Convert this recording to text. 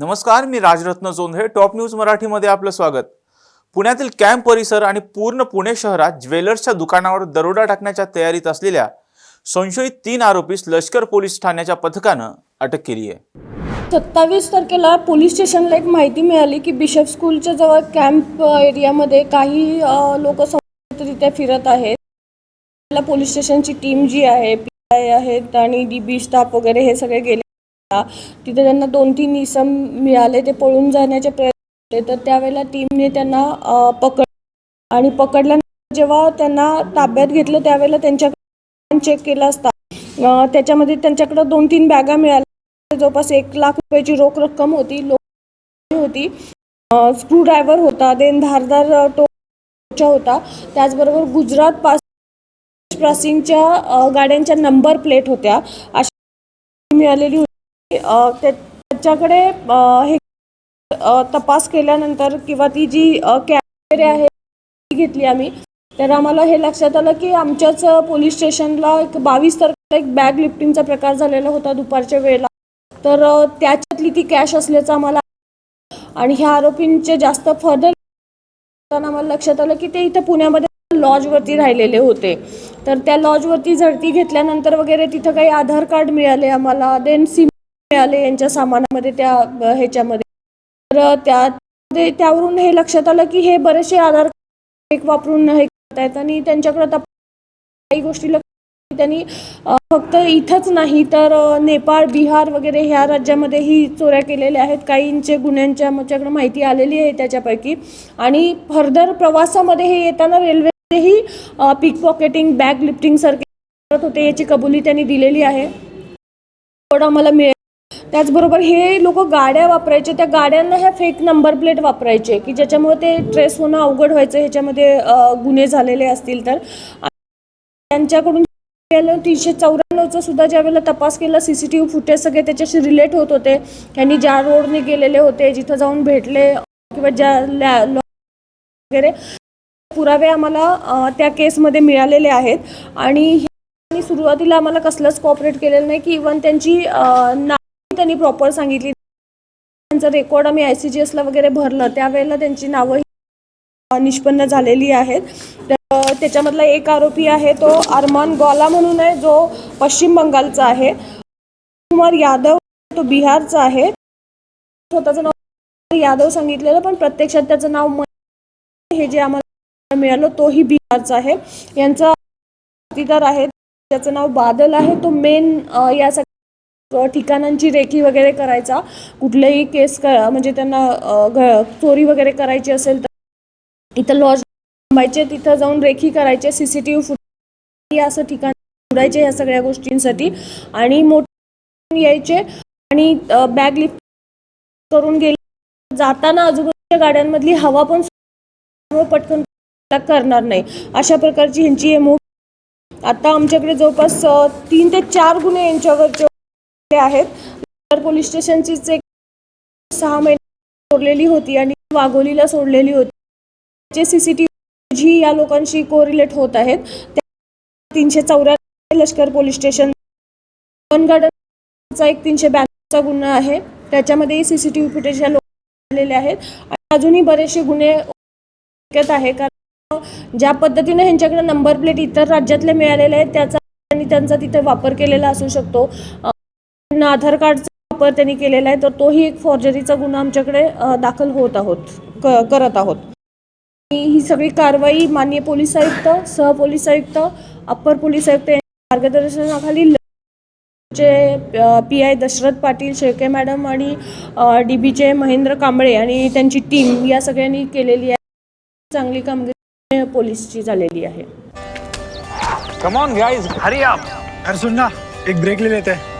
नमस्कार मी Rajratna Jondhale top news मराठीमध्ये आपलं स्वागत. पुण्यातील कॅम्प परिसर आणि पूर्ण पुणे शहरात ज्वेलर्सच्या दुकानावर दरोडा टाकण्याच्या तयारीत असलेल्या संशयित तीन आरोपीस लष्कर पोलीस ठाण्याच्या पथकानं अटक केली आहे. सत्तावीस तारखेला पोलीस स्टेशनला एक माहिती मिळाली की बिशप स्कूलच्या जवळ कॅम्प एरियामध्ये काही लोक संशयितरित्या फिरत आहेत. पोलीस स्टेशनची टीम जी आहे पी आय आहेत आणि डी बी स्टाफ वगैरे हे सगळे गेले तिथे त्यांना दोन तीन इसम मिळाले ते पळून जाण्याचे प्रयत्न केले. तर त्यावेळेला टीमने त्यांना पकड आणि पकडल्यानंतर जेव्हा त्यांना ताब्यात घेतलं त्यावेळेला त्यांच्याकडे चेक केला असता. त्याच्यामध्ये त्यांच्याकडं दोन तीन बॅगा मिळाल्या. जवळपास एक लाख रुपयाची रोख रक्कम होती. लोक होती. स्क्रू ड्रायव्हर होता. देन धारदार अ, टोचा होता. त्याचबरोबर गुजरात पास क्रॉसिंगच्या गाड्यांच्या नंबर प्लेट होत्या. अशा मिळालेली होती. त्याच्याकडे हे तपास केल्यानंतर किंवा ती जी कॅमेरे आहे ती घेतली आम्ही. तर आम्हाला हे लक्षात आलं की आमच्याच पोलीस स्टेशनला एक बावीस तारखेला एक बॅग लिफ्टिंगचा प्रकार झालेला होता दुपारच्या वेळेला. तर त्याच्यातली ती कॅश असल्याचं आम्हाला आणि ह्या आरोपींचे जास्त फर्दर आम्हाला लक्षात आलं की ते इथं पुण्यामध्ये लॉजवरती राहिलेले होते. तर त्या लॉजवरती झडती घेतल्यानंतर वगैरे तिथं काही आधार कार्ड मिळाले आम्हाला. देन सिम मिळाले यांच्या सामानामध्ये त्या ह्याच्यामध्ये. तर त्यामध्ये त्यावरून हे लक्षात आलं की हे बरेचसे आधार कार्ड वापरून हे करतायत आणि त्यांच्याकडे काही गोष्टी लक्ष त्यांनी फक्त इथंच नाही तर नेपाळ बिहार वगैरे ह्या राज्यामध्येही चोऱ्या केलेल्या आहेत. काहींचे गुन्ह्यांच्या आमच्याकडे माहिती आलेली आहे त्याच्यापैकी. आणि फर्दर प्रवासामध्ये हे येताना रेल्वेही पिक पॉकेटिंग बॅग लिफ्टिंग सारखे करत होते याची कबुली त्यांनी दिलेली आहे. थोडं आम्हाला मिळेल त्याचबरोबर हे लोक गाड्या वापरायचे त्या गाड्यांना ह्या फेक नंबर प्लेट वापरायचे की ज्याच्यामुळे ते ट्रेस होणं अवघड व्हायचं ह्याच्यामध्ये गुन्हे झालेले असतील तर. त्यांच्याकडून गेलं तीनशे चौऱ्याण्णवचा सुद्धा ज्यावेळेला तपास केला C C T V footage सगळे त्याच्याशी रिलेट होत होते. त्यांनी ज्या रोडने गेलेले होते जिथं जाऊन भेटले किंवा ज्या लॅ लॉ- वगैरे पुरावे आम्हाला त्या केसमध्ये मिळालेले आहेत. आणि सुरुवातीला आम्हाला कसलंच कॉपरेट केलेलं नाही की इवन त्यांची ना त्यांनी प्रॉपर सांगितली. त्यांचं रेकॉर्ड आम्ही आय सी जी एसला वगैरे भरलं. त्यावेळेला त्यांची नावं निष्पन्न झालेली आहेत. तर त्याच्यामधला एक आरोपी आहे तो अरमान ग्वाला म्हणून आहे जो पश्चिम बंगालचा आहे. कुमार यादव तो बिहारचा आहे. स्वतःचं नाव यादव सांगितलेलं पण प्रत्यक्षात त्याचं नाव हे जे आम्हाला मिळालं तोही बिहारचा आहे. यांचा साथीदार आहे. त्याचं नाव बादल आहे. तो मेन या सगळ्या ठिकाणांची रेखी वगैरे करायचा. कुठलेही केस क म्हणजे त्यांना चोरी वगैरे करायची असेल तर इथं लॉज थांबायचे तिथं जाऊन रेखी करायचे C C T V foot असं ठिकाण उडायचे या सगळ्या गोष्टींसाठी. आणि मोठे यायचे आणि बॅग लिफ्ट करून गेले. जाताना आजूबाजूच्या गाड्यांमधली हवा पण पटकन करणार नाही. अशा प्रकारची ह्यांची एम आता आमच्याकडे जवळपास तीन ते चार गुन्हे यांच्यावरचे आहेत. नगर पोलीस स्टेशनची एक सहा महिने सोडलेली होती आणि वाघोलीला सोडलेली होती. जे सी सी टी जी या लोकांशी कोरिलेट होत आहेत. त्या तीनशे चौऱ्याण्णव लष्कर पोलीस स्टेशन वन गार्डनचा एक तीनशे ब्याण्णवचा गुन्हा आहे. त्याच्यामध्येही C C T V footage या लोक आलेले आहेत. आणि अजूनही बरेचसे गुन्हे शक्यत आहे. कारण ज्या पद्धतीने ह्यांच्याकडे नंबर प्लेट इतर राज्यातले मिळालेले आहेत त्याचा त्यांनी त्यांचा तिथे वापर केलेला असू शकतो. त्यांना आधार कार्डचा वापर त्यांनी केलेला आहे तर तोही एक फॉर्जरीचा गुन्हा आमच्याकडे दाखल होत आहोत क करत आहोत. आणि ही सगळी कारवाई माननीय पोलीस आयुक्त सहपोलीस आयुक्त अप्पर पोलीस आयुक्त यांच्या मार्गदर्शनाखाली चे P I Dashrath Patil Shelke madam आणि डी बीचे महेंद्र कांबळे आणि त्यांची टीम या सगळ्यांनी केलेली आहे. चांगली कामगिरी पोलीसची झालेली आहे. कम ऑन गाइस हरी आप अरे सुन ना एक ब्रेक ले लेते. हैं